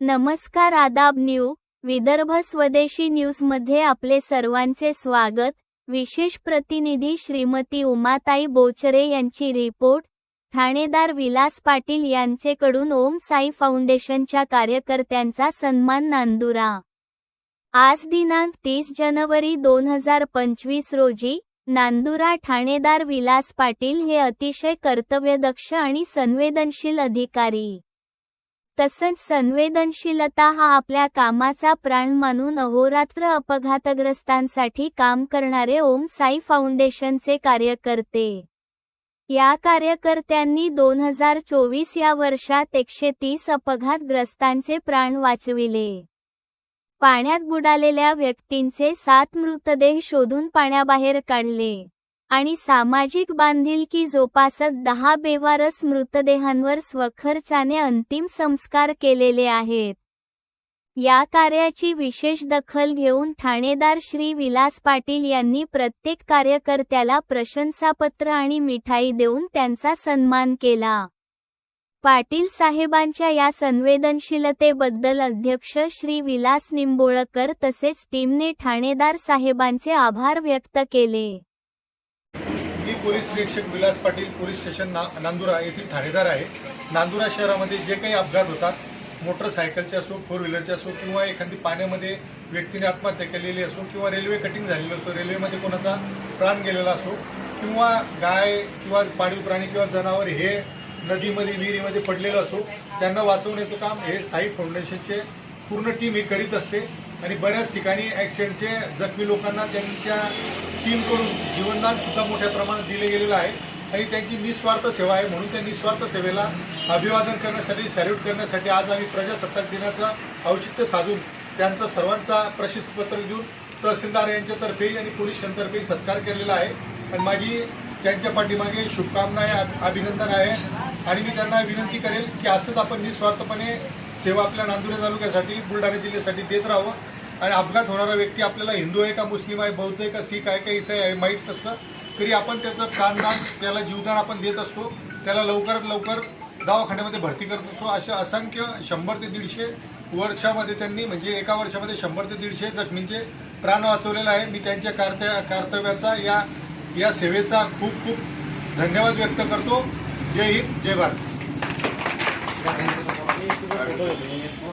नमस्कार आदाब न्यू विदर्भ स्वदेशी न्यूजमध्ये आपले सर्वांचे स्वागत. विशेष प्रतिनिधी श्रीमती उमाताई बोचरे यांची रिपोर्ट. ठाणेदार विलास पाटील यांचेकडून ओम साई फाउंडेशनच्या कार्यकर्त्यांचा सन्मान नांदुरा. आज दिनांक तीस जानेवारी दोन हजार पंचवीस रोजी नांदुरा ठाणेदार विलास पाटील हे अतिशय कर्तव्यदक्ष आणि संवेदनशील अधिकारी. तसंच संवेदनशीलता हा आपल्या कामाचा प्राण मानून अहोरात्र अपघातग्रस्तांसाठी काम करणारे ओम साई फाउंडेशनचे कार्यकर्ते. या कार्यकर्त्यांनी दोन हजार चोवीस या वर्षात एकशे तीस अपघातग्रस्तांचे प्राण वाचविले. पाण्यात बुडालेल्या व्यक्तींचे सात मृतदेह शोधून पाण्याबाहेर काढले. आणि सामाजिक बांधिलकी जोपासत दहा बेवारस मृतदेहांवर स्वखर्चाने अंतिम संस्कार केलेले आहेत. या कार्याची विशेष दखल घेऊन ठाणेदार श्री विलास पाटील यांनी प्रत्येक कार्यकर्त्याला प्रशंसापत्र आणि मिठाई देऊन त्यांचा सन्मान केला. पाटील साहेबांच्या या संवेदनशीलतेबद्दल अध्यक्ष श्री विलास निंबोळकर तसेच टीमने ठाणेदार साहेबांचे आभार व्यक्त केले. मी पोलीस निरीक्षक विलास पाटील पोलीस स्टेशन ना नांदुरा येथील ठाणेदार आहे. नांदुरा शहरामध्ये जे काही अपघात होतात मोटरसायकलचे असो फोर व्हीलरचे असो किंवा एखादी पाण्यामध्ये व्यक्तीने आत्महत्या केलेली असो किंवा रेल्वे कटिंग झालेली असो रेल्वेमध्ये कोणाचा प्राण गेलेला असो किंवा गाय किंवा पाळीव प्राणी किंवा जनावर हे नदीमध्ये विहिरीमध्ये पडलेलं असो त्यांना वाचवण्याचं काम हे साई फाउंडेशनचे पूर्ण टीम हे करीत असते. आणि बऱ्याच ठिकाणी ॲक्सिडेंटचे जखमी लोकांना त्यांच्या टीमकडून जीवनदान सुद्धा मोठ्या प्रमाणात दिले गेलेलं आहे. आणि त्यांची निस्वार्थ सेवा आहे म्हणून त्या निस्वार्थ सेवेला अभिवादन करण्यासाठी सॅल्यूट करण्यासाठी आज आम्ही प्रजासत्ताक दिनाचं औचित्य साधून त्यांचा सर्वांचा प्रशस्तीपत्र देऊन तहसीलदार यांच्यातर्फे आणि पोलिसांतर्फे सत्कार केलेला आहे. आणि माझी त्यांच्या पाठीमागे शुभकामना आहे अभिनंदन आहे. आणि मी त्यांना विनंती करेल की असंच आपण निस्वार्थपणे सेवा आपल्या नांदुरे तालुक्यासाठी बुलढाणा जिल्ह्यासाठी देत राहावं. आणि अपघात होणारा व्यक्ती आपल्याला हिंदू आहे का मुस्लिम आहे बौद्ध आहे का सीख आहे का इसाई आहे माहीत नसतं. तरी आपण त्याचं प्राणदान त्याला जीवदान आपण देत असतो. त्याला लवकरात लवकर दवाखान्यामध्ये भरती करत असतो. अशा असंख्य शंभर ते दीडशे वर्षामध्ये त्यांनी म्हणजे एका वर्षामध्ये शंभर ते दीडशे जखमींचे प्राण वाचवलेला आहे. मी त्यांच्या कार्त्या कर्तव्याचा या या सेवेचा खूप खूप धन्यवाद व्यक्त करतो. जय हिंद जय भारत.